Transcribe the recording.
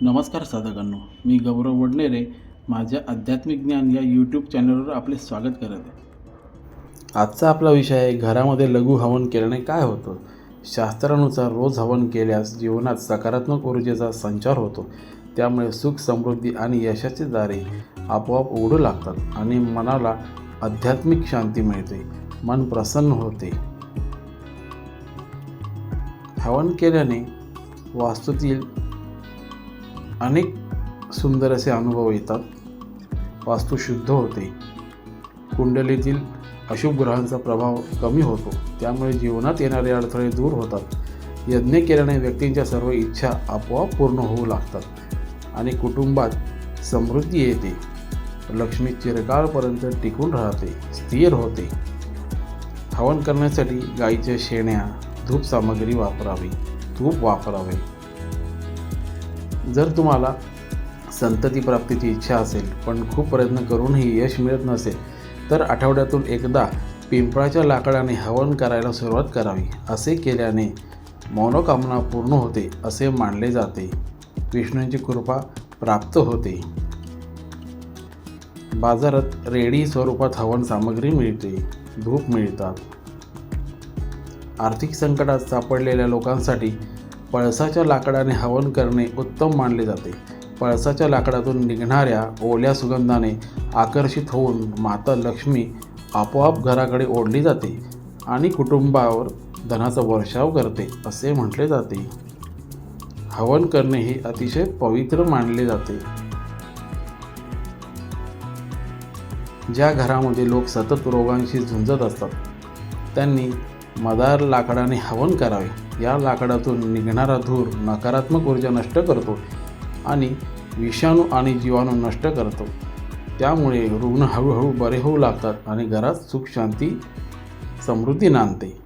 नमस्कार साधकांनो मी गौरव वडनेरे माझ्या आध्यात्मिक ज्ञान या यूट्यूब चॅनलवर आपले स्वागत करत आहे. आजचा आपला विषय आहे घरामध्ये लघु हवन केल्याने काय होतं? शास्त्रानुसार रोज हवन केल्यास जीवनात सकारात्मक ऊर्जेचा संचार होतो. त्यामुळे सुख समृद्धी आणि यशाचे दारे आपोआप उघडू लागतात आणि मनाला आध्यात्मिक शांती मिळते मन प्रसन्न होते. हवन केल्याने वास्तूतील अनेक सुंदर असे अनुभव येतात. वास्तू शुद्ध होते. कुंडलीतील अशुभ ग्रहांचा प्रभाव कमी होतो. त्यामुळे जीवनात येणारे अडथळे दूर होतात. यज्ञ केल्याने व्यक्तींच्या सर्व इच्छा आपोआप पूर्ण होऊ लागतात आणि कुटुंबात समृद्धी येते. लक्ष्मी चिरकाळपर्यंत टिकून राहते स्थिर होते. हवन करण्यासाठी गाईच्या शेण्या धूप सामग्री वापरावी तूप वापरावे. जर तुम्हाला संतती प्राप्तीची इच्छा असेल पण खूप प्रयत्न करूनही यश मिळत नसेल तर आठवड्यातून एकदा पिंपळाच्या लाकडाने हवन करायला सुरुवात करावी असे केल्याने मनोकामना पूर्ण होते असे मानले जाते. विष्णूंची कृपा प्राप्त होते. बाजारात रेडी स्वरूपात हवन सामग्री मिळते धूप मिळतात. आर्थिक संकटात सापडलेल्या लोकांसाठी पळसाच्या लाकडाने हवन करणे उत्तम मानले जाते. पळसाच्या लाकडातून निघणाऱ्या ओल्या सुगंधाने आकर्षित होऊन माता लक्ष्मी आपोआप घराकडे ओढली जाते आणि कुटुंबावर धनाचा वर्षाव करते असे म्हटले जाते. हवन करणे हे अतिशय पवित्र मानले जाते. ज्या घरामध्ये लोक सतत रोगांशी झुंजत असतात त्यांनी मदार लाकडाने हवन करावे. या लाकडातून निघणारा धूर नकारात्मक ऊर्जा नष्ट करतो आणि विषाणू आणि जीवाणू नष्ट करतो. त्यामुळे रुग्ण हळूहळू बरे होऊ लागतात आणि घरात सुख शांती समृद्धी नांदते.